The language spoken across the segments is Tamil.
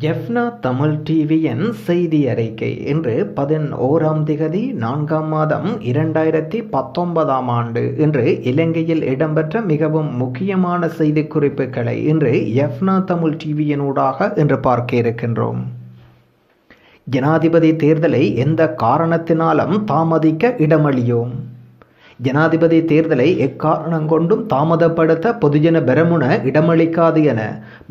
ஜெஃப்னா தமிழ் டிவியின் செய்தி அறிக்கை இன்று பதினோராம் திகதி நான்காம் மாதம் இரண்டாயிரத்தி பத்தொன்பதாம் ஆண்டு. இன்று இலங்கையில் இடம்பெற்ற மிகவும் முக்கியமான செய்தி குறிப்புகளை இன்று எஃப்னா தமிழ் டிவியினூடாக இன்று பார்க்க இருக்கின்றோம். ஜனாதிபதி தேர்தலை எந்த காரணத்தினாலும் தாமதிக்க இடமளியோம். ஜனாதிபதி தேர்தலை எக்காரணம் கொண்டும் தாமதப்படுத்த பொதுஜன பெரமுன இடமளிக்காது என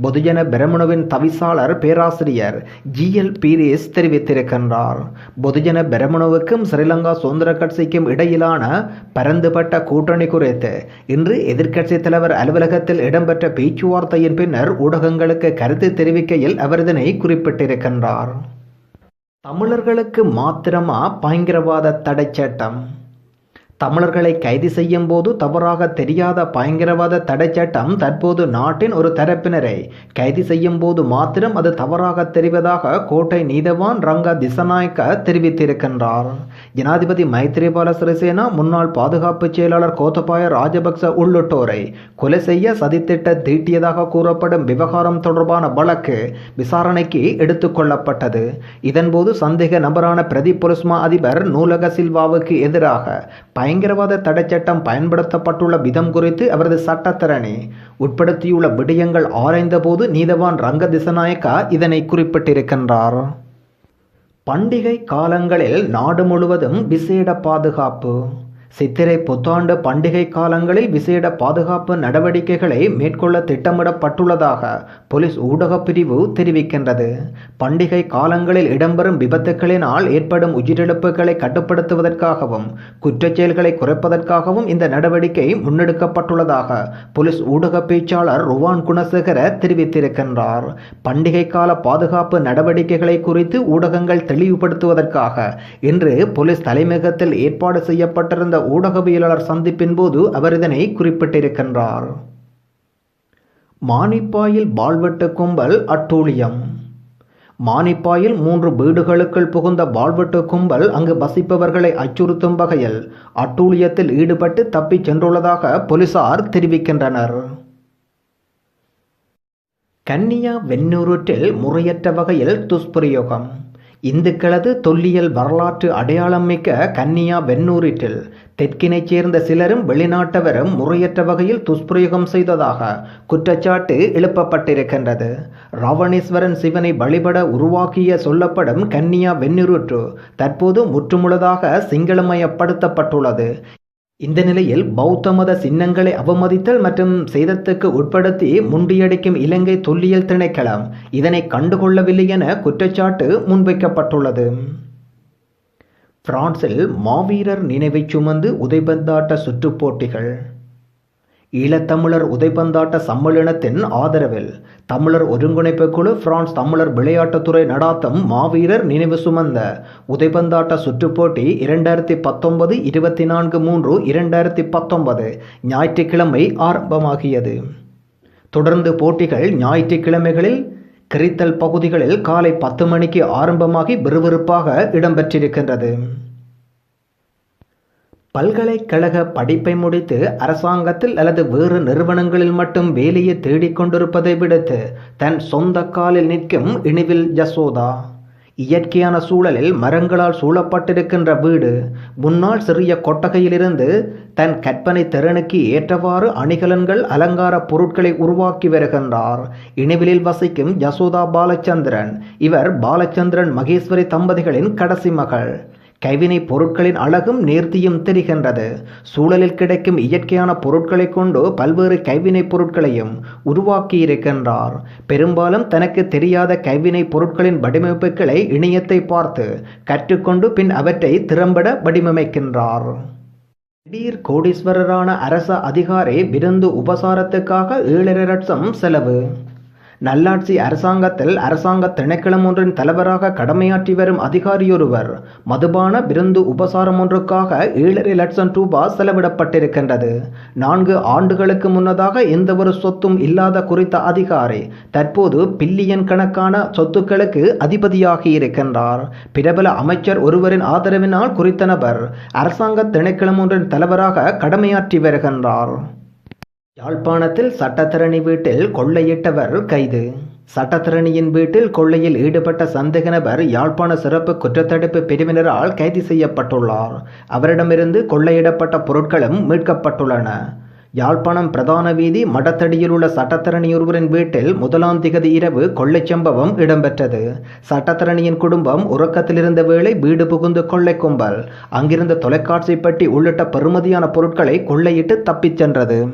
பொதுஜன பெரமுனவின் தவிசாளர் பேராசிரியர் ஜி எல் பீரிஸ் தெரிவித்திருக்கின்றார். பொதுஜன பெரமுனவுக்கும் ஸ்ரீலங்கா சுதந்திர கட்சிக்கும் இடையிலான பரந்துபட்ட கூட்டணி குறித்து இன்று எதிர்க்கட்சித் தலைவர் அலுவலகத்தில் இடம்பெற்ற பேச்சுவார்த்தையின் பின்னர் ஊடகங்களுக்கு கருத்து தெரிவிக்கையில் அவர் இதனை குறிப்பிட்டிருக்கின்றார். தமிழர்களுக்கு மாத்திரமா பயங்கரவாத தடை சட்டம்? தமிழர்களை கைது செய்யும் போது தவறாக தெரியாத பயங்கரவாத தடை சட்டம் தற்போது நாட்டின் ஒரு தரப்பினரை கைது செய்யும் போது மாத்திரம் அது தவறாக தெரிவதாக கோட்டை நீதவான் ரங்கா திசநாயக்க தெரிவித்திருக்கின்றார். ஜனாதிபதி மைத்ரிபால சிறிசேனா முன்னாள் பாதுகாப்பு செயலாளர் கோத்தபாய ராஜபக்ச உள்ளிட்டோரை கொலை செய்ய சதித்திட்ட தீட்டியதாக கூறப்படும் விவகாரம் தொடர்பான வழக்கு விசாரணைக்கு எடுத்துக்கொள்ளப்பட்டது இதன்போது சந்தேக நபரான பிரதி பொலிஸ்மா அதிபர் நூலக சில்வாவுக்கு எதிராக பயங்கரவாத தடைச்சட்டம் பயன்படுத்தப்பட்டுள்ள விதம் குறித்து அவரது சட்டத்தரணி உட்படுத்தியுள்ள விடயங்கள் ஆராய்ந்தபோது நீதவான் ரங்க திசநாயக்கா இதனை குறிப்பிட்டிருக்கின்றார். பண்டிகை காலங்களில் நாடு முழுவதும் விசேட பாதுகாப்பு. சித்திரை புத்தாண்டு பண்டிகை காலங்களில் விசேட பாதுகாப்பு நடவடிக்கைகளை மேற்கொள்ள திட்டமிடப்பட்டுள்ளதாக போலீஸ் ஊடகப் பிரிவு தெரிவிக்கின்றது. பண்டிகை காலங்களில் இடம்பெறும் விபத்துகளினால் ஏற்படும் உயிரிழப்புகளை கட்டுப்படுத்துவதற்காகவும் குற்றச் செயல்களை குறைப்பதற்காகவும் இந்த நடவடிக்கை முன்னெடுக்கப்பட்டுள்ளதாக போலீஸ் ஊடக பேச்சாளர் ருவான் குணசேகர தெரிவித்திருக்கின்றார். பண்டிகை கால பாதுகாப்பு நடவடிக்கைகளை குறித்து ஊடகங்கள் தெளிவுபடுத்துவதற்காக இன்று போலீஸ் தலைமையகத்தில் ஏற்பாடு செய்யப்பட்டிருந்த ஊடகவியலாளர் சந்திப்பின் போது அவர் இதனை குறிப்பிட்டிருக்கின்றார். மானிப்பாயில் பால்வெட்டு கும்பல் அட்டூழியம். மானிப்பாயில் மூன்று வீடுகளுக்குள் புகுந்த வாழ்வெட்டு கும்பல் அங்கு வசிப்பவர்களை அச்சுறுத்தும் வகையில் அட்டூழியத்தில் ஈடுபட்டு தப்பிச் சென்றுள்ளதாக போலீசார் தெரிவிக்கின்றனர். கன்னியா வெண்ணூருட்டில் முறையற்ற வகையில் துஷ்பிரயோகம். இந்துக்களது தொல்லியல் வரலாற்று அடையாளம் மிக்க கன்னியா வெண்ணூரிற்றில் தெற்கினைச் சேர்ந்த சிலரும் வெளிநாட்டவரும் முறையற்ற வகையில் துஷ்பிரயோகம் செய்ததாக குற்றச்சாட்டு எழுப்பப்பட்டிருக்கின்றது. ராவணேஸ்வரன் சிவனை வழிபட உருவாக்கிய சொல்லப்படும் கன்னியா வெண்ணிருற்று தற்போது முற்றுமுழுதாக சிங்களமயப்படுத்தப்பட்டுள்ளது. இந்த நிலையில் பௌத்த மத சின்னங்களை அவமதித்தல் மற்றும் சேதத்துக்கு உட்படுத்தி முண்டியடிக்கும் இலங்கை தொல்லியல் திணைக்களம் இதனை கண்டுகொள்ளவில்லை என குற்றச்சாட்டு முன்வைக்கப்பட்டுள்ளது. பிரான்சில் மாவீரர் நினைவை சுமந்து உதைபந்தாட்ட சுற்றுப் போட்டிகள். ஈழத்தமிழர் உதைபந்தாட்ட சம்மேளனத்தின் ஆதரவில் தமிழர் ஒருங்கிணைப்பு குழு பிரான்ஸ் தமிழர் விளையாட்டுத்துறை நடாத்தும் மாவீரர் நினைவு சுமந்த உதைபந்தாட்ட சுற்றுப்போட்டி இரண்டாயிரத்தி பத்தொன்பது இருபத்தி நான்கு மூன்று இரண்டாயிரத்தி பத்தொன்பது ஞாயிற்றுக்கிழமை ஆரம்பமாகியது. தொடர்ந்து போட்டிகள் ஞாயிற்றுக்கிழமைகளில் கிரித்தல் பகுதிகளில் காலை பத்து மணிக்கு ஆரம்பமாகி விறுவிறுப்பாக இடம்பெற்றிருக்கின்றது. பல்கலைக்கழக படிப்பை முடித்து அரசாங்கத்தில் அல்லது வேறு நிறுவனங்களில் மட்டும் வேலையை தேடிக்கொண்டிருப்பதை விடுத்து தன் சொந்த காலில் நிற்கும் இனிவில் ஜசோதா இயற்கையான சூழலில் மரங்களால் சூழப்பட்டிருக்கின்ற வீடு முன்னால் சிறிய கொட்டகையிலிருந்து தன் கற்பனை திறனுக்கு ஏற்றவாறு அணிகலன்கள் அலங்கார பொருட்களை உருவாக்கி வருகின்றார். இணைவிலில் வசிக்கும் யசோதா பாலச்சந்திரன். இவர் பாலச்சந்திரன் மகேஸ்வரி தம்பதிகளின் கடைசி மகள். கைவினைப் பொருட்களின் அழகும் நேர்த்தியும் தெரிகின்றது. சூழலில் கிடைக்கும் இயற்கையான பொருட்களை கொண்டு பல்வேறு கைவினைப் பொருட்களையும் உருவாக்கியிருக்கின்றார் பெரும்பாலும் தனக்கு தெரியாத கைவினைப் பொருட்களின் வடிவமைப்புகளை இணையத்தை பார்த்து கற்றுக்கொண்டு பின் அவற்றை திறம்பட வடிவமைக்கின்றார். திடீர் கோடீஸ்வரரான அரச அதிகாரி விருந்து உபசாரத்துக்காக ஏழரை லட்சம் செலவு. நல்லாட்சி அரசாங்கத்தில் அரசாங்க திணைக்களம் ஒன்றின் தலைவராக கடமையாற்றி வரும் அதிகாரியொருவர். மதுபான விருந்து உபசாரம் ஒன்றுக்காக ஏழரை லட்சம் ரூபாய் செலவிடப்பட்டிருக்கின்றது. நான்கு ஆண்டுகளுக்கு முன்னதாக எந்த ஒரு சொத்தும் இல்லாத குறித்த அதிகாரி தற்போது பில்லியன் கணக்கான சொத்துக்களுக்கு அதிபதியாகி இருக்கின்றார். பிரபல அமைச்சர் ஒருவரின் ஆதரவினால் குறித்த நபர் அரசாங்க திணைக்களம் ஒன்றின் தலைவராக கடமையாற்றி வருகின்றார். யாழ்ப்பாணத்தில் சட்டத்தரணி வீட்டில் கொள்ளையிட்டவர் கைது. சட்டத்திரணியின் வீட்டில் கொள்ளையில் ஈடுபட்ட சந்தேக நபர் யாழ்ப்பாண சிறப்பு குற்றத்தடுப்பு பிரிவினரால் கைது செய்யப்பட்டுள்ளார். அவரிடமிருந்து கொள்ளையிடப்பட்ட பொருட்களும் மீட்கப்பட்டுள்ளன. யாழ்ப்பாணம் பிரதான வீதி மடத்தடியில் உள்ள சட்டத்தரணியொருவரின் வீட்டில் முதலாம் திகதி இரவு கொள்ளைச் சம்பவம் இடம்பெற்றது. சட்டத்தரணியின் குடும்பம் உறக்கத்திலிருந்த வேளை வீடு புகுந்து கொள்ளை கும்பல். அங்கிருந்த தொலைக்காட்சி பெட்டி உள்ளிட்ட பெருமதியான பொருட்களை கொள்ளையிட்டு தப்பிச் சென்றது.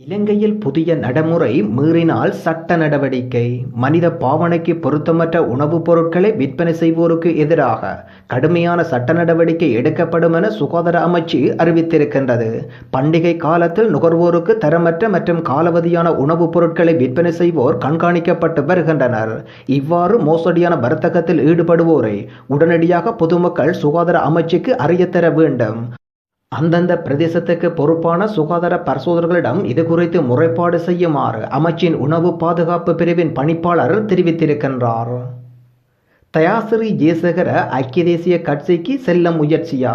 இலங்கையில் புதிய நடைமுறை மீறினால் சட்ட நடவடிக்கை. மனித பாவனைக்கு பொருத்தமற்ற உணவுப் பொருட்களை விற்பனை செய்வோருக்கு எதிராக கடுமையான சட்ட நடவடிக்கை எடுக்கப்படும் என சுகாதார அமைச்சு அறிவித்திருக்கின்றது. பண்டிகை காலத்தில் நுகர்வோருக்கு தரமற்ற மற்றும் காலவதியான உணவுப் பொருட்களை விற்பனை செய்வோர் கண்காணிக்கப்பட்டு வருகின்றனர். இவ்வாறு மோசடியான வர்த்தகத்தில் ஈடுபடுவோரை உடனடியாக பொதுமக்கள் சுகாதார அமைச்சுக்கு அறியத்தர வேண்டும். அந்தந்த பிரதேசத்துக்கு பொறுப்பான சுகாதார பரிசோதகர்களிடம் இது குறித்து முறைப்பாடு செய்யுமாறு அமைச்சின் உணவு பாதுகாப்பு பிரிவின் பணிப்பாளர் தெரிவித்திருக்கின்றார். தயாசிரி ஜெயசேகர ஐக்கிய தேசிய கட்சிக்கு செல்ல முயற்சியா?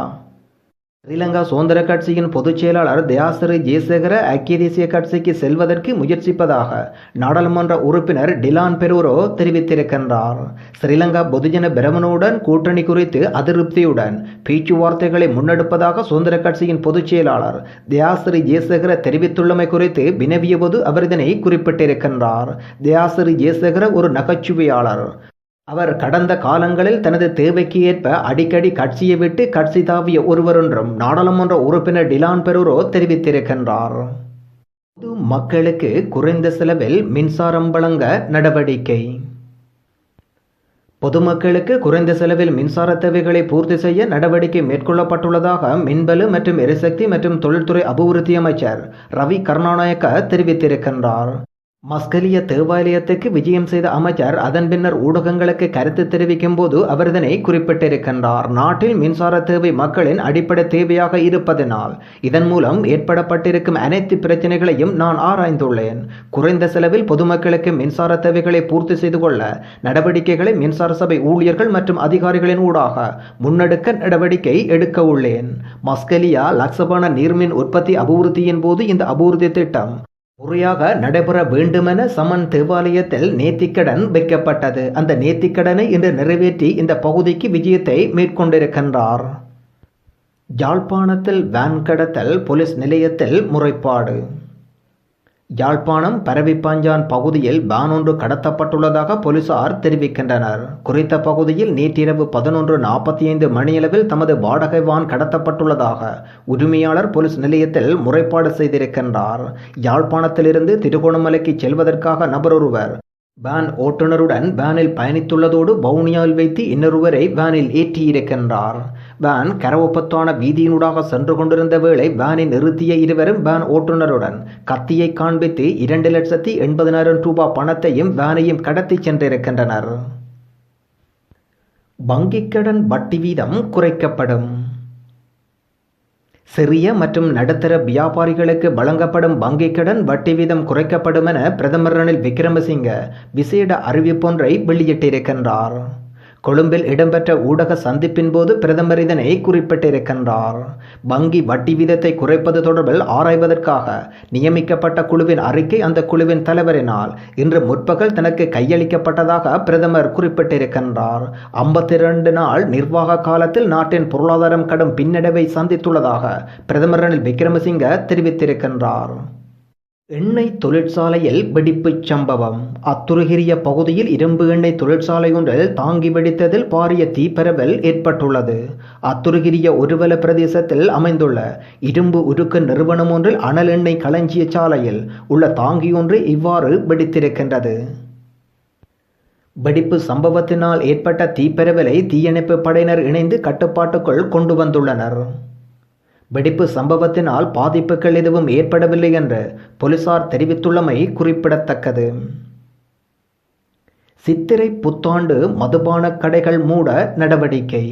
ஸ்ரீலங்கா சுதந்திர கட்சியின் பொதுச் செயலாளர் தயாசிறு ஜெயசேகர ஐக்கிய தேசிய கட்சிக்கு செல்வதற்கு முயற்சிப்பதாக நாடாளுமன்ற உறுப்பினர் டிலான் பெரூரோ தெரிவித்திருக்கின்றார். ஸ்ரீலங்கா பொதுஜன பிரமனுடன் கூட்டணி குறித்து அதிருப்தியுடன் பேச்சுவார்த்தைகளை முன்னெடுப்பதாக சுதந்திர கட்சியின் பொதுச் செயலாளர் தயாசிறு ஜெயசேகர தெரிவித்துள்ளமை குறித்து வினவியபோது அவர் இதனை குறிப்பிட்டிருக்கின்றார். தயாசிறு ஜெயசேகர ஒரு நகைச்சுவையாளர். அவர் கடந்த காலங்களில் தனது தேவைக்கு ஏற்ப அடிக்கடி கட்சியை விட்டு கட்சி தாவிய ஒருவரென்றும் நாடாளுமன்ற உறுப்பினர் டிலான் பெரூரோ தெரிவித்திருக்கின்றார். பொது மக்களுக்கு குறைந்த செலவில் மின்சாரம் வழங்க நடவடிக்கை. பொதுமக்களுக்கு குறைந்த செலவில் மின்சார தேவைகளை பூர்த்தி செய்ய நடவடிக்கை மேற்கொள்ளப்பட்டுள்ளதாக மின்வலு மற்றும் எரிசக்தி மற்றும் தொழில்துறை அபிவிருத்தி அமைச்சர் ரவி கருணாநாயக்க தெரிவித்திருக்கின்றார். மஸ்கலிய தேவாலயத்துக்கு விஜயம் செய்த அமைச்சர் அதன் பின்னர் ஊடகங்களுக்கு கருத்து தெரிவிக்கும் போது அவர் இதனை குறிப்பிட்டிருக்கின்றார். நாட்டில் மின்சார தேவை மக்களின் அடிப்படை தேவையாக இருப்பதனால் இதன் மூலம் ஏற்படப்பட்டிருக்கும் அனைத்து பிரச்சனைகளையும் நான் ஆராய்ந்துள்ளேன். குறைந்த செலவில் பொதுமக்களுக்கு மின்சார தேவைகளை பூர்த்தி செய்து கொள்ள நடவடிக்கைகளை மின்சார சபை ஊழியர்கள் மற்றும் அதிகாரிகளின் ஊடாக முன்னெடுக்க நடவடிக்கை எடுக்க உள்ளேன். மஸ்கலியா லக்சபான நீர்மின் உற்பத்தி அபிவிருத்தியின் போது இந்த அபிவிருத்தி திட்டம் முறையாக நடைபெற வேண்டுமென சமன் தேவாலயத்தில் நேர்த்திக்கடன் வைக்கப்பட்டது. அந்த நேர்த்திக்கடனை இன்று நிறைவேற்றி இந்த பகுதிக்கு விஜயத்தை மேற்கொண்டிருக்கின்றார். யாழ்ப்பாணத்தில் வேன் கடத்தல் போலீஸ் நிலையத்தில் முறைப்பாடு. யாழ்ப்பாணம் பரவிப்பாஞ்சான் பகுதியில் பானொன்று ஒன்று கடத்தப்பட்டுள்ளதாக போலீசார் தெரிவிக்கின்றனர். குறித்த பகுதியில் நேற்றிரவு பதினொன்று நாற்பத்தி ஐந்து மணியளவில் தமது வாடகை வான் கடத்தப்பட்டுள்ளதாக உரிமையாளர் போலீஸ் நிலையத்தில் முறைப்பாடு செய்திருக்கின்றார். யாழ்ப்பாணத்திலிருந்து திருகோணமலைக்கு செல்வதற்காக நபர் ஒருவர் வேன் ஓட்டுநருடன் வேனில் பயணித்துள்ளதோடு வவுனியாவில் வைத்து இன்னொருவரை வேனில் ஏற்றியிருக்கின்றார். வேன் கரவொப்பத்தான வீதியினூடாக சென்று கொண்டிருந்த வேளை வேனை நிறுத்திய இருவரும் வேன் ஓட்டுநருடன் கத்தியை காண்பித்து இரண்டு லட்சத்தி எண்பதினாயிரம் ரூபாய் பணத்தையும் வேனையும் கடத்தி சென்றிருக்கின்றனர். வங்கிக் கடன் வட்டி வீதம் குறைக்கப்படும். சிறிய மற்றும் நடுத்தர வியாபாரிகளுக்கு வழங்கப்படும் வங்கிக் கடன் வட்டி வீதம் குறைக்கப்படும் என பிரதமர் ரணில் விக்ரமசிங்க விசேட அறிவிப்பொன்றை வெளியிட்டிருக்கின்றார். கொழும்பில் இடம்பெற்ற ஊடக சந்திப்பின் போது பிரதமர் இதனை குறிப்பிட்டிருக்கின்றார். வங்கி வட்டி வீதத்தை குறைப்பது தொடர்பில் ஆராய்வதற்காக நியமிக்கப்பட்ட குழுவின் அறிக்கை அந்த குழுவின் தலைவரினால் இன்று முற்பகல் தனக்கு கையளிக்கப்பட்டதாக பிரதமர் குறிப்பிட்டிருக்கின்றார். ஐம்பத்தி இரண்டு நாள் நிர்வாக காலத்தில் நாட்டின் பொருளாதாரம் கடும் பின்னடைவை சந்தித்துள்ளதாக பிரதமர் ரணில் விக்ரமசிங்க தெரிவித்திருக்கின்றார். எண்ணெய் தொழிற்சாலையில் வெடிப்புச் சம்பவம். அத்துருகிரிய பகுதியில் இரும்பு எண்ணெய் தொழிற்சாலை ஒன்றில் தாங்கி வெடித்ததில் பாரிய தீப்பரவல் ஏற்பட்டுள்ளது. அத்துருகிரிய ஒருவல பிரதேசத்தில் அமைந்துள்ள இரும்பு உருக்கு நிறுவனம் ஒன்றில் அனல் எண்ணெய் களஞ்சிய சாலையில் உள்ள தாங்கி ஒன்று இவ்வாறு வெடித்திருக்கின்றது. வெடிப்பு சம்பவத்தினால் ஏற்பட்ட தீப்பரவலை தீயணைப்பு படையினர் இணைந்து கட்டுப்பாட்டுக்குள் கொண்டு வந்துள்ளனர். வெடிப்பு சம்பவத்தினால் பாதிப்புகள் எதுவும் ஏற்படவில்லை என்று போலீசார் தெரிவித்துள்ளமை குறிப்பிடத்தக்கது. சித்திரை புத்தாண்டு மதுபான கடைகள் மூட நடவடிக்கை.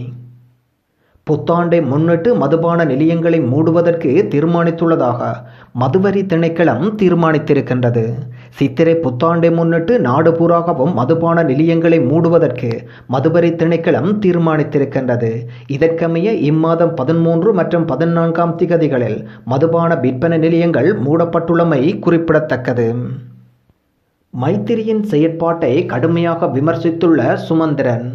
புத்தாண்டை முன்னிட்டு மதுபான நிலையங்களை மூடுவதற்கு தீர்மானித்துள்ளதாக மதுவரி திணைக்களம் தீர்மானித்திருக்கின்றது. சித்திரை புத்தாண்டை முன்னிட்டு நாடு பூராகவும் மதுபான நிலையங்களை மூடுவதற்கு மதுபரி திணைக்களம் தீர்மானித்திருக்கின்றது. இதற்கமைய இம்மாதம் பதிமூன்று மற்றும் பதினான்காம் திகதிகளில் மதுபான விற்பனை நிலையங்கள் மூடப்பட்டுள்ளமை குறிப்பிடத்தக்கது. மைத்திரியின் செயற்பாட்டை கடுமையாக விமர்சித்துள்ள சுமந்திரன்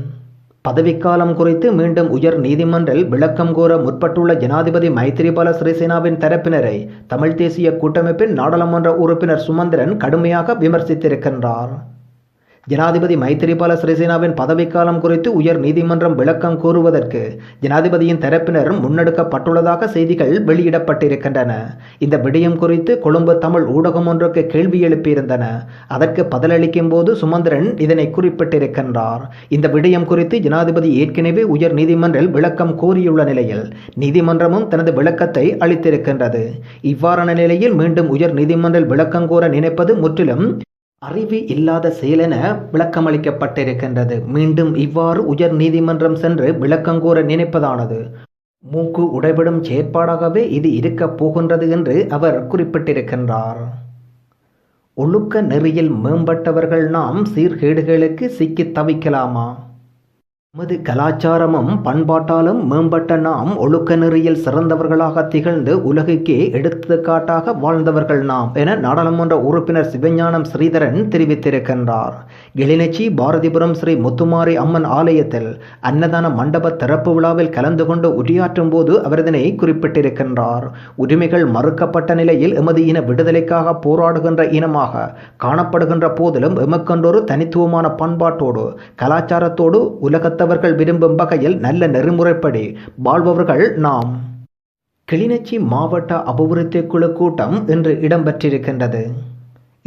பதவிக்காலம் குறித்து மீண்டும் உயர் நீதிமன்றில் விளக்கம் கோர முற்பட்டுள்ள ஜனாதிபதி மைத்திரிபால சிறிசேனாவின் தரப்பினரை தமிழ் தேசிய கூட்டமைப்பின் நாடாளுமன்ற உறுப்பினர் சுமந்திரன் கடுமையாக விமர்சித்திருக்கின்றார். ஜனாதிபதி மைத்திரிபால சிறிசேனாவின் பதவிக்காலம் குறித்து உயர் நீதிமன்றம் விளக்கம் கூறுவதற்கு ஜனாதிபதியின் தரப்பினர் முன்னெடுக்கப்பட்டுள்ளதாக செய்திகள் வெளியிடப்பட்டிருக்கின்றன. இந்த விடயம் குறித்து கொழும்பு தமிழ் ஊடகம் ஒன்றுக்கு கேள்வி எழுப்பியிருந்தன. அதற்கு பதிலளிக்கும் போது சுமந்திரன் இதனை குறிப்பிட்டிருக்கின்றார். இந்த விடயம் குறித்து ஜனாதிபதி ஏற்கனவே உயர் நீதிமன்றில் விளக்கம் கோரியுள்ள நிலையில் நீதிமன்றமும் தனது விளக்கத்தை அளித்திருக்கின்றது. இவ்வாறான நிலையில் மீண்டும் உயர் நீதிமன்றில் விளக்கம் கோர நினைப்பது முற்றிலும் அறிவு இல்லாத செயலென விளக்கமளிக்கப்பட்டிருக்கின்றது. மீண்டும் இவ்வாறு உயர் நீதிமன்றம் சென்று விளக்கங்கூற நினைப்பதானது? மூக்கு உடைபடும் செயற்பாடாகவே இது இருக்கப் போகின்றது என்று அவர் குறிப்பிட்டிருக்கின்றார். ஒழுக்க நெறியில் மேம்பட்டவர்கள் நாம் சீர்கேடுகளுக்கு சிக்கித் தவிக்கலாமா? நமது கலாச்சாரமும் பண்பாட்டாலும் மேம்பட்ட நாம் ஒழுக்க நெறியில் சிறந்தவர்களாக திகழ்ந்து உலகுக்கே எடுத்துக்காட்டாக வாழ்ந்தவர்கள் நாம் என நாடாளுமன்ற உறுப்பினர் சிவஞானம் ஸ்ரீதரன் தெரிவித்திருக்கின்றார். கிளிநொச்சி பாரதிபுரம் ஸ்ரீ முத்துமாரி அம்மன் ஆலயத்தில் அன்னதான மண்டப திறப்பு விழாவில் கலந்து கொண்டு உரையாற்றும் போது அவர் இதனை குறிப்பிட்டிருக்கின்றார். உரிமைகள் மறுக்கப்பட்ட நிலையில் எமது இன விடுதலைக்காக போராடுகின்ற இனமாக காணப்படுகின்ற போதிலும் எமக்கொண்டொரு தனித்துவமான பண்பாட்டோடு கலாச்சாரத்தோடு உலகத்தவர்கள் விரும்பும் வகையில் நல்ல நெறிமுறைப்படி வாழ்பவர்கள் நாம். கிளிநொச்சி மாவட்ட அபிவிருத்தி குழு கூட்டம் இன்று இடம்பெற்றிருக்கின்றது.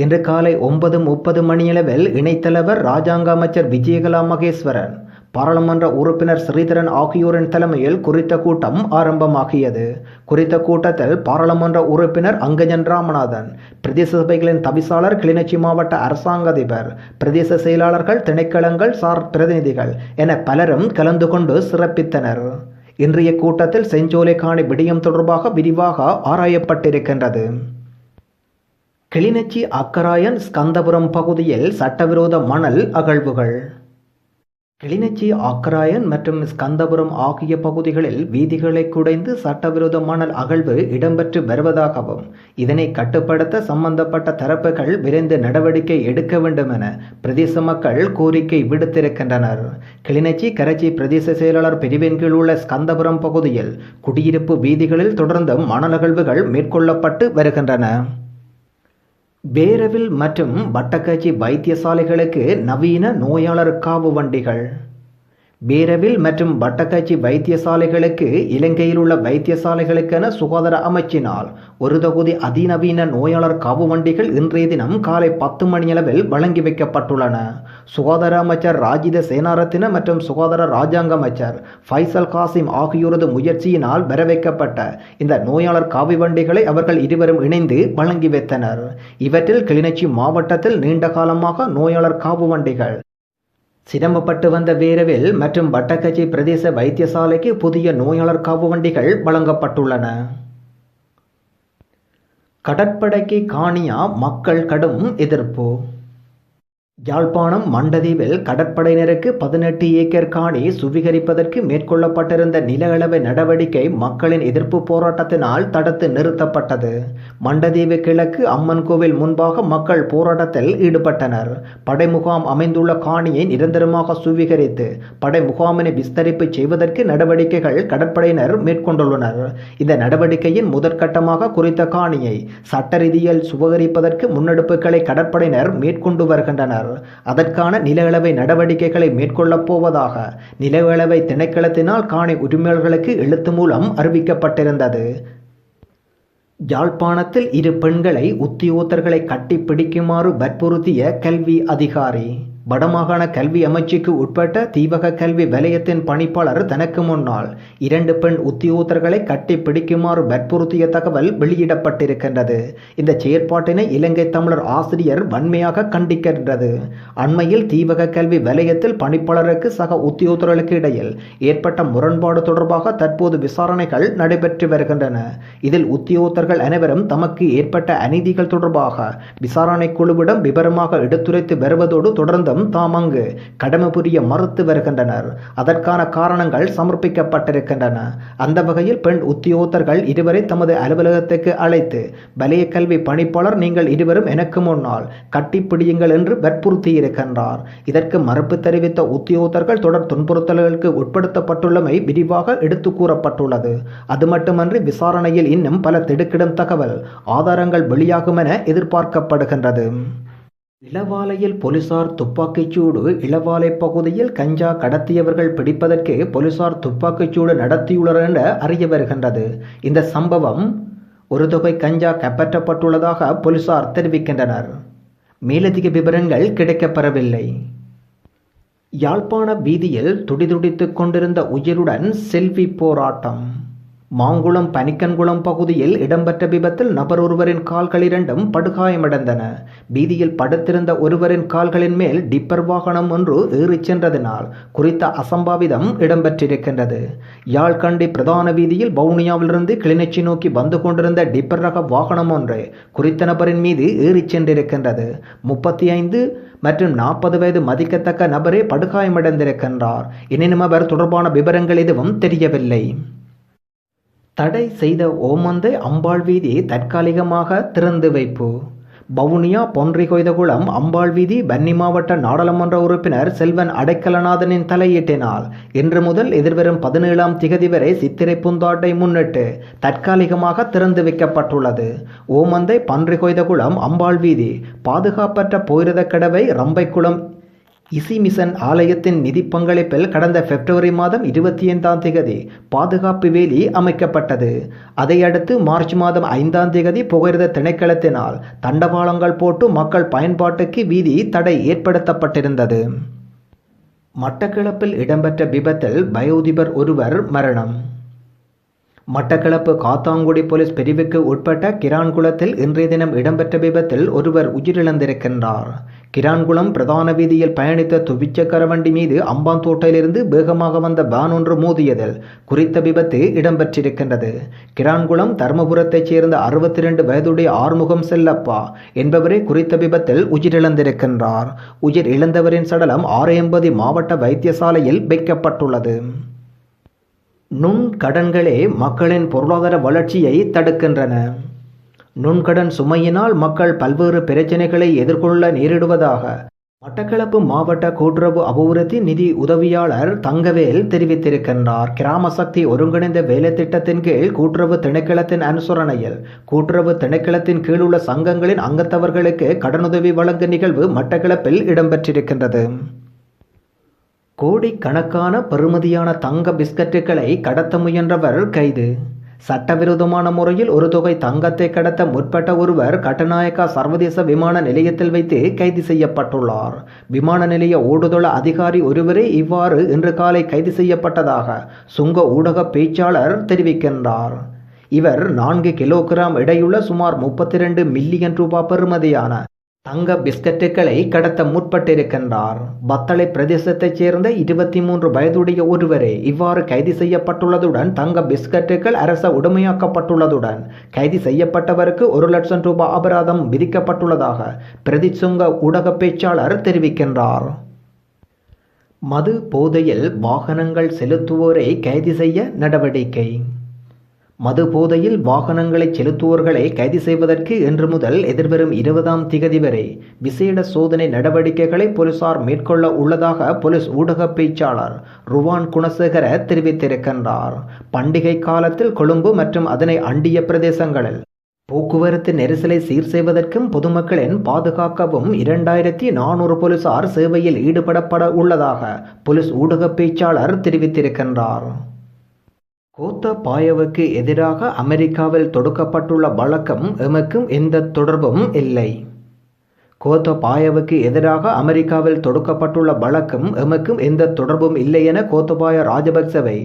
இன்று காலை ஒன்பது முப்பது மணியளவில் இணைத்தலைவர் ராஜாங்க அமைச்சர் விஜயகலா மகேஸ்வரன் பாராளுமன்ற உறுப்பினர் ஸ்ரீதரன் ஆகியோரின் தலைமையில் குறித்த கூட்டம் ஆரம்பமாகியது. குறித்த கூட்டத்தில் பாராளுமன்ற உறுப்பினர் அங்கஜன் ராமநாதன் பிரதேச சபைகளின் தவிசாளர் கிளிநொச்சி மாவட்ட அரசாங்க அதிபர் பிரதேச செயலாளர்கள் திணைக்களங்கள் சார் பிரதிநிதிகள் என பலரும் கலந்து கொண்டு சிறப்பித்தனர். இன்றைய கூட்டத்தில் செஞ்சோலை காணி விடயம் தொடர்பாக விரிவாக ஆராயப்பட்டிருக்கின்றது. கிளிநொச்சி அக்கராயன் ஸ்கந்தபுரம் பகுதியில் சட்டவிரோத மணல் அகழ்வுகள். கிளிநொச்சி ஆக்கராயன் மற்றும் ஸ்கந்தபுரம் ஆகிய பகுதிகளில் வீதிகளை குடைந்து சட்டவிரோத மணல் அகழ்வு இடம்பெற்று வருவதாகவும் இதனை கட்டுப்படுத்த சம்பந்தப்பட்ட தரப்புகள் விரைந்து நடவடிக்கை எடுக்க வேண்டும் என பிரதேச மக்கள் கோரிக்கை விடுத்திருக்கின்றனர். கிளிநொச்சி கரச்சி பிரதேச செயலாளர் பிரிவின் கீழ் உள்ள ஸ்கந்தபுரம் பகுதியில் குடியிருப்பு வீதிகளில் தொடர்ந்து மணல் அகழ்வுகள் மேற்கொள்ளப்பட்டு வருகின்றன. பேரவில் மற்றும் வட்டக்காட்சி வைத்தியசாலைகளுக்கு நவீன நோயாளர் காவு வண்டிகள். பேரவில் மற்றும் வட்டக்காட்சி வைத்தியசாலைகளுக்கு இலங்கையில் உள்ள வைத்தியசாலைகளுக்கென சுகாதார அமைச்சினால் ஒரு தொகுதி அதிநவீன நோயாளர் காவு வண்டிகள் இன்றைய தினம் காலை பத்து மணியளவில் வழங்கி வைக்கப்பட்டுள்ளன. சுகாதார அமைச்சர் ராஜித சேனாரத்தின மற்றும் சுகாதார ராஜாங்க அமைச்சர் ஃபைசல் காசிம் ஆகியோரது முயற்சியினால் வரவைக்கப்பட்ட இந்த நோயாளர் காவி வண்டிகளை அவர்கள் இருவரும் இணைந்து வழங்கி வைத்தனர். இவற்றில் கிளிநொச்சி மாவட்டத்தில் நீண்ட காலமாக நோயாளர் காவு வண்டிகள் சிரமப்பட்டு வந்த வேரவில் மற்றும் வட்டக்கச்சி பிரதேச வைத்தியசாலைக்கு புதிய நோயாளர் காவு வண்டிகள் வழங்கப்பட்டுள்ளன. கடற்படைக்கு காணியா மக்கள் கடும் எதிர்ப்பு. யாழ்ப்பாணம் மண்டதீவில் கடற்படையினருக்கு பதினெட்டு ஏக்கர் காணி சுவீகரிப்பதற்கு மேற்கொள்ளப்பட்டிருந்த நில அளவு நடவடிக்கை மக்களின் எதிர்ப்பு போராட்டத்தினால் தடுத்து நிறுத்தப்பட்டது. மண்டதீவு கிழக்கு அம்மன் கோவில் முன்பாக மக்கள் போராட்டத்தில் ஈடுபட்டனர். படை முகாம் அமைந்துள்ள காணியை நிரந்தரமாக சுவீகரித்து படை முகாமினை விஸ்தரிப்பு செய்வதற்கு நடவடிக்கைகள் கடற்படையினர் மேற்கொண்டுள்ளனர். இந்த நடவடிக்கையின் முதற்கட்டமாக குறித்த காணியை சட்ட ரீதியில் சுவகரிப்பதற்கு முன்னெடுப்புகளை கடற்படையினர் மேற்கொண்டு வருகின்றனர். அதற்கான நில அளவை நடவடிக்கைகளை மேற்கொள்ளப் போவதாக நில அளவை திணைக்களத்தினால் காணி உரிமையாளர்களுக்கு எழுத்து மூலம் அறிவிக்கப்பட்டிருந்தது. யாழ்ப்பாணத்தில் இரு பெண்களை உத்தியோகத்தர்களை கட்டி பிடிக்குமாறு வற்புறுத்திய கல்வி அதிகாரி வடமாகாண கல்வி அமைச்சுக்கு உட்பட்ட தீவக கல்வி வலயத்தின் பணிப்பாளர் தனக்கு முன்னால் இரண்டு பெண் உத்தியோகத்தர்களை கட்டி பிடிக்குமாறு வற்புறுத்திய தகவல் வெளியிடப்பட்டிருக்கின்றது. இந்த செயற்பாட்டினை இலங்கை தமிழர் ஆசிரியர் வன்மையாக கண்டிக்கின்றது. அண்மையில் தீவக கல்வி வலயத்தில் பணிப்பாளருக்கு சக உத்தியோகத்தர்களுக்கு இடையில் ஏற்பட்ட முரண்பாடு தொடர்பாக தற்போது விசாரணைகள் நடைபெற்று வருகின்றன. இதில் உத்தியோகத்தர்கள் அனைவரும் தமக்கு ஏற்பட்ட அநீதிகள் தொடர்பாக விசாரணை குழுவிடம் விவரமாக எடுத்துரைத்து வருவதோடு தொடர்ந்தும் போதிலும் தாம் அங்கு கடமை புரிய மறுத்து வருகின்றனர். அதற்கான காரணங்கள் சமர்ப்பிக்கப்பட்டிருக்கின்றன. அந்த வகையில் பெண் உத்தியோகத்தர்கள் இருவரை தமது அலுவலகத்துக்கு அழைத்து வலய கல்வி பணிப்பாளர் நீங்கள் இருவரும் எனக்கு முன்னால் கட்டிப்பிடியுங்கள் என்று வற்புறுத்தி இருக்கின்றார் இதற்கு மறுப்பு தெரிவித்த உத்தியோகத்தர்கள் தொடர் துன்புறுத்தல்களுக்கு உட்படுத்தப்பட்டுள்ளமை விரிவாக எடுத்து கூறப்பட்டுள்ளது. அது மட்டுமன்றி விசாரணையில் இன்னும் பல திடுக்கிடும் தகவல் ஆதாரங்கள் வெளியாகும் என எதிர்பார்க்கப்படுகின்றது. இளவாலையில் போலீசார் துப்பாக்கிச்சூடு இளவாலை பகுதியில் கஞ்சா கடத்தியவர்கள் பிடிப்பதற்கு போலீசார் துப்பாக்கிச்சூடு நடத்தியுள்ளனர் என அறிய வருகின்றது. இந்த சம்பவம் ஒரு தொகை கஞ்சா கைப்பற்றப்பட்டுள்ளதாக போலீசார் தெரிவிக்கின்றனர். மேலதிக விவரங்கள் கிடைக்கப்பெறவில்லை. யாழ்ப்பாண வீதியில் துடிதுடித்துக் கொண்டிருந்த உயிருடன் செல்வி போராட்டம். மாங்குளம் பனிக்கன்குளம் பகுதியில் இடம்பெற்ற விபத்தில் நபர் ஒருவரின் கால்கள் இரண்டும் படுகாயமடைந்தன. வீதியில் படுத்திருந்த ஒருவரின் கால்களின் மேல் டிப்பர் வாகனம் ஒன்று ஏறிச் சென்றதினால் குறித்த அசம்பாவிதம் இடம்பெற்றிருக்கின்றது. யாழ்கண்டி பிரதான வீதியில் வவுனியாவிலிருந்து கிளிநொச்சி நோக்கி வந்து கொண்டிருந்த டிப்பர் ரக வாகனம் ஒன்று குறித்த நபரின் மீது ஏறிச் சென்றிருக்கின்றது. முப்பத்தி ஐந்து மற்றும் நாற்பது வயது மதிக்கத்தக்க நபரே படுகாயமடைந்திருக்கின்றார். எனினும் அவர் தொடர்பான விவரங்கள் எதுவும் தெரியவில்லை. தடை செய்த ஓமந்தை அம்பாள் வீதி தற்காலிகமாக திறந்து வைப்பு. வவுனியா பொன்றிகொய்தகுளம் அம்பாள் வீதி வன்னி மாவட்ட நாடாளுமன்ற உறுப்பினர் செல்வன் அடைக்கலநாதனின் தலையீட்டினால் இன்று முதல் எதிர்வரும் பதினேழாம் திகதி வரை சித்திரை புந்தாட்டை முன்னிட்டு தற்காலிகமாக திறந்து வைக்கப்பட்டுள்ளது. ஓமந்தை பன்றிகொய்தகுளம் அம்பாள் வீதி பாதுகாப்பற்ற போயிரத கடவை ரம்பைக்குளம் இசிமிசன் ஆலயத்தின் நிதி பங்களிப்பில் கடந்த பிப்ரவரி மாதம் இருபத்தி ஐந்தாம் தேதி பாதுகாப்பு வேலி அமைக்கப்பட்டது. அதையடுத்து மார்ச் மாதம் ஐந்தாம் தேதி புகையிரத திணைக்களத்தினால் தண்டவாளங்கள் போட்டு மக்கள் பயன்பாட்டுக்கு வீதி தடை ஏற்படுத்தப்பட்டிருந்தது. மட்டக்களப்பில் இடம்பெற்ற விபத்தில் பயோதிபர் ஒருவர் மரணம். மட்டக்களப்பு காத்தாங்குடி போலீஸ் பிரிவுக்கு உட்பட்ட கிரான்குளத்தில் இன்றைய தினம் இடம்பெற்ற விபத்தில் ஒருவர் உயிரிழந்திருக்கின்றார். கிரான்குளம் பிரதான வீதியில் பயணித்த துவிச்சக்கர வண்டி மீது அம்பாந்தோட்டையிலிருந்து வேகமாக வந்த வேன் ஒன்று மோதியதில் குறித்த விபத்து இடம்பெற்றிருக்கின்றது. கிரான்குளம் தர்மபுரத்தைச் சேர்ந்த அறுபத்தி ரெண்டு வயதுடைய ஆறுமுகம் செல்லப்பா என்பவரே குறித்த விபத்தில் உயிரிழந்திருக்கின்றார். உயிர் இழந்தவரின் சடலம் ஆரையம்பதி மாவட்ட வைத்தியசாலையில் வைக்கப்பட்டுள்ளது. நுண்கடன்களே மக்களின் பொருளாதார வளர்ச்சியை தடுக்கின்றன. நுண்கடன் சுமையினால் மக்கள் பல்வேறு பிரச்சனைகளை எதிர்கொள்ள நேரிடுவதாக மட்டக்களப்பு மாவட்ட கூட்டுறவு அபிவிருத்தி நிதி உதவியாளர் தங்கவேல் தெரிவித்திருக்கின்றார். கிராம சக்தி ஒருங்கிணைந்த வேலை திட்டத்தின் கீழ் கூட்டுறவு திணைக்களத்தின் அனுசரணையில் கூட்டுறவு திணைக்களத்தின் கீழுள்ள சங்கங்களின் அங்கத்தவர்களுக்கு கடனுதவி வழங்கும் நிகழ்வு மட்டக்களப்பில் இடம்பெற்றிருக்கின்றது. கோடிக்கணக்கான பெறுமதியான தங்க பிஸ்கட்டுகளை கடத்த முயன்றவர் கைது. சட்டவிரோதமான முறையில் ஒரு தொகை தங்கத்தை கடத்த முற்பட்ட ஒருவர் கட்டநாயக்கா சர்வதேச விமான நிலையத்தில் வைத்து கைது செய்யப்பட்டுள்ளார். விமான நிலைய ஊடுதள அதிகாரி ஒருவரே இவ்வாறு இன்று காலை கைது செய்யப்பட்டதாக சுங்க ஊடக பேச்சாளர் தெரிவிக்கின்றார். இவர் நான்கு கிலோகிராம் எடையுள்ள சுமார் முப்பத்தி ரெண்டு மில்லியன் ரூபாய் பெறுமதியான தங்க பிஸ்கட்டுகளை கடத்த முற்பட்டிருக்கின்றார். பத்தளை பிரதேசத்தைச் சேர்ந்த இருபத்தி மூன்று வயதுடைய ஒருவரே இவ்வாறு கைது செய்யப்பட்டுள்ளதுடன் தங்க பிஸ்கட்டுகள் அரச உடைமையாக்கப்பட்டுள்ளதுடன் கைது செய்யப்பட்டவருக்கு ஒரு லட்சம் ரூபாய் அபராதம் விதிக்கப்பட்டுள்ளதாக பிரதி சுங்க ஊடக பேச்சாளர் தெரிவிக்கின்றார். மது போதையில் வாகனங்கள் செலுத்துவோரை கைது செய்ய நடவடிக்கை மது போதையில் வாகனங்களை செலுத்துவோர்களை கைது செய்வதற்கு இன்று முதல் எதிர்வரும் இருபதாம் திகதி வரை விசேட சோதனை நடவடிக்கைகளை போலீசார் மேற்கொள்ள உள்ளதாக போலீஸ் ஊடக பேச்சாளர் ருவான் குணசேகர தெரிவித்திருக்கின்றார். பண்டிகை காலத்தில் கொழும்பு மற்றும் அதனை அண்டிய பிரதேசங்களில் போக்குவரத்து நெரிசலை சீர் செய்வதற்கும் பொதுமக்களின் பாதுகாக்கவும் இரண்டாயிரத்தி நானூறு போலீசார் சேவையில் ஈடுபடப்பட உள்ளதாக போலீஸ் ஊடக பேச்சாளர் தெரிவித்திருக்கின்றார். கோத்தபாயவுக்கு எதிராக அமெரிக்காவில் தொடுக்கப்பட்டுள்ள வழக்கம் எமக்கும் எந்த தொடர்பும் இல்லை. கோத்தபாயவுக்கு எதிராக அமெரிக்காவில் தொடுக்கப்பட்டுள்ள வழக்கம் எமக்கும் எந்த தொடர்பும் இல்லை என கோத்தபாய ராஜபக்சவை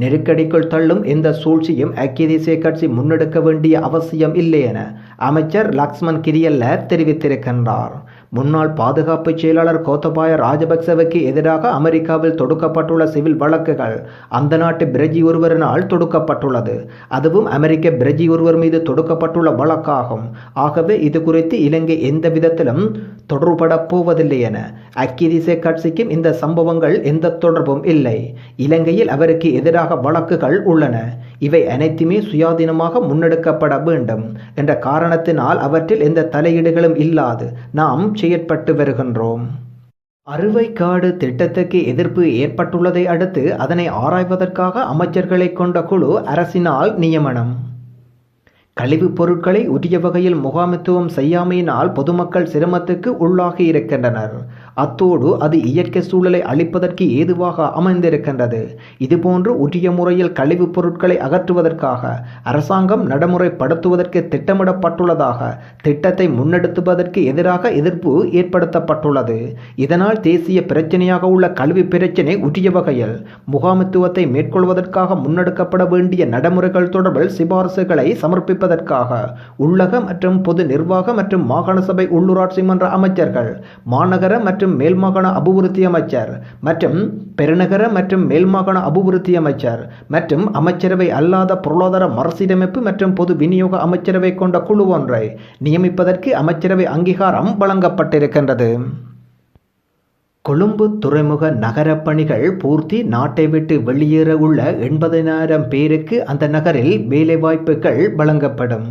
நெருக்கடிக்குள் தள்ளும் எந்த சூழ்ச்சியும் ஐக்கிய தேசிய கட்சி முன்னெடுக்க வேண்டிய அவசியம் இல்லை என அமைச்சர் லக்ஷ்மன் கிரியல்ல தெரிவித்திருக்கின்றார். முன்னாள் பாதுகாப்பு செயலாளர் கோத்தபாய ராஜபக்சவுக்கு எதிராக அமெரிக்காவில் தொடுக்கப்பட்டுள்ள சிவில் வழக்குகள் அந்த நாட்டு பிரஜி ஒருவரினால் தொடுக்கப்பட்டுள்ளது. அதுவும் அமெரிக்க பிரஜி ஒருவர் மீது தொடுக்கப்பட்டுள்ள வழக்காகும். ஆகவே இது குறித்து இலங்கை எந்த விதத்திலும் தொடர்பட போவதில்லை என அக்கிதிசே கட்சிக்கும் இந்த சம்பவங்கள் எந்த தொடர்பும் இல்லை. இலங்கையில் அவருக்கு எதிராக வழக்குகள் உள்ளன. இவை அனைத்துமே சுயாதீனமாக முன்னெடுக்கப்பட வேண்டும் என்ற காரணத்தினால் அவற்றில் எந்த தலையீடுகளும் இல்லாது நாம் செயற்பட்டு வருகின்றோம். அறுவைக்காடு திட்டத்துக்கு எதிர்ப்பு ஏற்பட்டுள்ளதை அடுத்து அதனை ஆராய்வதற்காக அமைச்சர்களை கொண்ட குழு அரசினால் நியமனம். கழிவுப் பொருட்களை உரிய வகையில் முகாமித்துவம் செய்யாமையினால் பொதுமக்கள் சிரமத்துக்கு உள்ளாகி இருக்கின்றனர். அத்தோடு அது இயற்கை சூழலை அளிப்பதற்கு ஏதுவாக அமைந்திருக்கின்றது. இதுபோன்று உரிய முறையில் கழிவுப் பொருட்களை அகற்றுவதற்காக அரசாங்கம் நடைமுறைப்படுத்துவதற்கு திட்டமிடப்பட்டுள்ளதாக திட்டத்தை முன்னெடுத்துவதற்கு எதிராக எதிர்ப்பு ஏற்படுத்தப்பட்டுள்ளது. இதனால் தேசிய பிரச்சனையாக உள்ள கல்வி பிரச்சினை உரிய வகையில் முகாமித்துவத்தை மேற்கொள்வதற்காக முன்னெடுக்கப்பட வேண்டிய நடைமுறைகள் தொடர்பில் சிபாரிசுகளை சமர்ப்பிப்பதற்காக உள்ளக மற்றும் பொது நிர்வாக மற்றும் மாகாண சபை உள்ளூராட்சி மன்ற அமைச்சர்கள் மாநகர மற்றும் மேல்மாகாண அபிவிருத்தி அமைச்சர் மற்றும் பெருநகர மற்றும் மேல்மாகாண அபிவிருத்தி அமைச்சர் மற்றும் அமைச்சரவை அல்லாத பொருளாதார மறுசீரமைப்பு மற்றும் பொது விநியோக அமைச்சரவை கொண்ட குழு ஒன்றை நியமிப்பதற்கு அமைச்சரவை அங்கீகாரம் வழங்கப்பட்டிருக்கின்றது. கொழும்பு துறைமுக நகரப் பணிகள் பூர்த்தி நாட்டை விட்டு வெளியேற உள்ள எண்பதினாயிரம் பேருக்கு அந்த நகரில் வேலைவாய்ப்புகள் வழங்கப்படும்.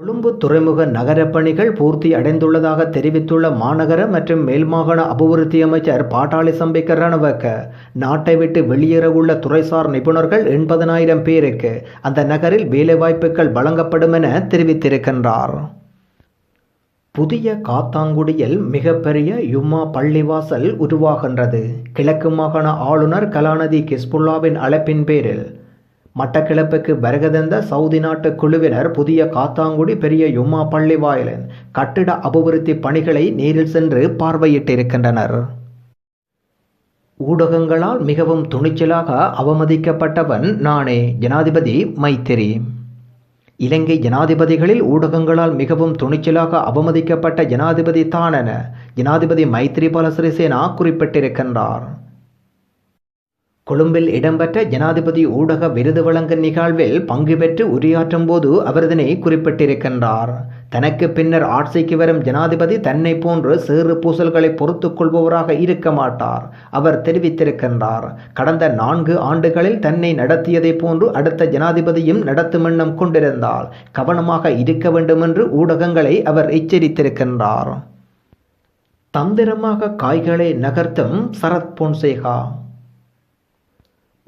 கொழும்பு துறைமுக நகரப் பணிகள் பூர்த்தி அடைந்துள்ளதாக தெரிவித்துள்ள மாநகர மற்றும் மேல்மாகாண அபிவிருத்தி அமைச்சர் பாட்டாளி சம்பிக்க ரணவக்க நாட்டை விட்டு வெளியேறவுள்ள துறைசார் நிபுணர்கள் எண்பதனாயிரம் பேருக்கு அந்த நகரில் வேலைவாய்ப்புகள் வழங்கப்படும் என தெரிவித்திருக்கின்றார். புதிய காத்தாங்குடியில் மிகப்பெரிய யும்மா பள்ளிவாசல் உருவாகின்றது. கிழக்கு மாகாண ஆளுநர் கலாநிதி கிஸ்புல்லாவின் அழைப்பின் பேரில் மட்டக்கிழப்புக்கு வருகதந்த சவுதி நாட்டு குழுவினர் புதிய காத்தாங்குடி பெரிய யும்மா பள்ளி வாயிலின் கட்டிட அபிவிருத்தி பணிகளை நேரில் சென்று பார்வையிட்டிருக்கின்றனர். ஊடகங்களால் மிகவும் துணிச்சலாக அவமதிக்கப்பட்டவன் நானே ஜனாதிபதி மைத்திரி. இலங்கை ஜனாதிபதிகளில் ஊடகங்களால் மிகவும் துணிச்சலாக அவமதிக்கப்பட்ட ஜனாதிபதி தானென ஜனாதிபதி மைத்ரிபால சிறிசேனா குறிப்பிட்டிருக்கின்றார். கொழும்பில் இடம்பெற்ற ஜனாதிபதி ஊடக விருது வழங்கும் நிகழ்வில் பங்கு பெற்று உரையாற்றும் போது அவர் இதனை குறிப்பிட்டிருக்கின்றார். தனக்கு பின்னர் ஆட்சிக்கு வரும் ஜனாதிபதி தன்னை போன்று சேறு பூசல்களை பொறுத்துக் கொள்பவராக இருக்க மாட்டார் அவர் தெரிவித்திருக்கின்றார். கடந்த நான்கு ஆண்டுகளில் தன்னை நடத்தியதை போன்று அடுத்த ஜனாதிபதியும் நடத்தும் எண்ணம் கொண்டிருந்தால் கவனமாக இருக்க வேண்டும் என்று ஊடகங்களை அவர் எச்சரித்திருக்கின்றார். தந்திரமாக காய்களை நகர்த்தும் சரத் பொன்சேகா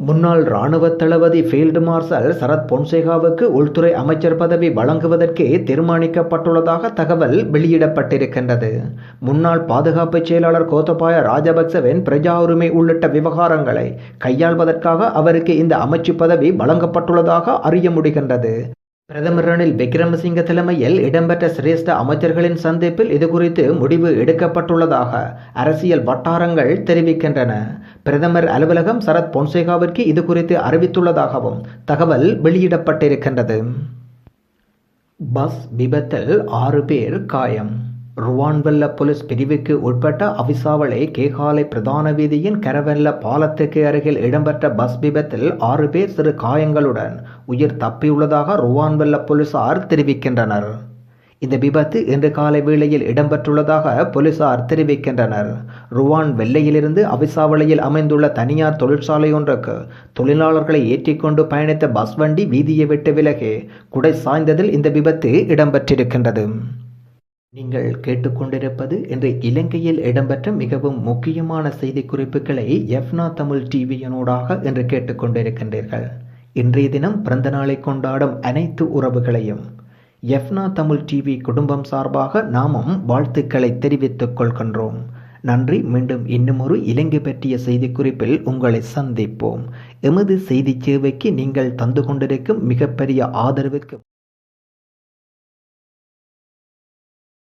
முன்னாள் இராணுவ தளபதி ஃபீல்டு மார்ஷல் சரத் பொன்சேகாவுக்கு உள்துறை அமைச்சர் பதவி வழங்குவதற்கே தீர்மானிக்கப்பட்டுள்ளதாக தகவல் வெளியிடப்பட்டிருக்கின்றது. முன்னாள் பாதுகாப்பு செயலாளர் கோத்தபாய ராஜபக்சவின் பிரஜா உரிமை உள்ளிட்ட விவகாரங்களை கையாள்வதற்காக அவருக்கு இந்த அமைச்சு பதவி வழங்கப்பட்டுள்ளதாக அறிய முடிகின்றது. பிரதமர் ரணில் விக்ரமசிங்க தலைமையில் இடம்பெற்ற சிரேஷ்ட அமைச்சர்களின் சந்திப்பில் இதுகுறித்து முடிவு எடுக்கப்பட்டுள்ளதாக அரசியல் வட்டாரங்கள் தெரிவிக்கின்றன. பிரதமர் அலுவலகம் சரத் பொன்சேகாவிற்கு இதுகுறித்து அறிவித்துள்ளதாகவும் தகவல் வெளியிடப்பட்டிருக்கின்றது. பஸ் விபத்தில் ஆறு பேர் காயம். ருவான்வெல்ல போலீஸ் பிரிவுக்கு உட்பட்ட அவிசாவளை கேகாலை பிரதான வீதியின் கரவெல்ல பாலத்துக்கு அருகில் இடம்பெற்ற பஸ் விபத்தில் ஆறு பேர் சிறு காயங்களுடன் உயிர் தப்பியுள்ளதாக ருவான்வெல்ல போலீசார் தெரிவிக்கின்றனர். இந்த விபத்து இன்று காலை வேளையில் இடம்பெற்றுள்ளதாக போலீசார் தெரிவிக்கின்றனர். ருவான் வெள்ளையிலிருந்து அவிசாவளையில் அமைந்துள்ள தனியார் தொழிற்சாலை ஒன்றுக்கு தொழிலாளர்களை ஏற்றிக்கொண்டு பயணித்த பஸ் வண்டி வீதியை விட்டு விலகி குடை சாய்ந்ததில் இந்த விபத்து இடம்பெற்றிருக்கின்றது. நீங்கள் கேட்டுக்கொண்டிருப்பது இன்று இலங்கையில் இடம்பெற்ற மிகவும் முக்கியமான செய்தி குறிப்புகளை எஃப்னா தமிழ் டிவியனூடாக என்று கேட்டுக்கொண்டிருக்கின்றீர்கள். இன்றைய தினம் பிறந்த நாளை கொண்டாடும் அனைத்து உறவுகளையும் எஃப்னா தமிழ் டிவி குடும்பம் சார்பாக நாமும் வாழ்த்துக்களை தெரிவித்துக் கொள்கின்றோம். நன்றி. மீண்டும் இன்னும் ஒரு இலங்கை பற்றிய செய்திக்குறிப்பில் உங்களை சந்திப்போம். எமது செய்தி சேவைக்கு நீங்கள் தந்து கொண்டிருக்கும் மிகப்பெரிய ஆதரவுக்கு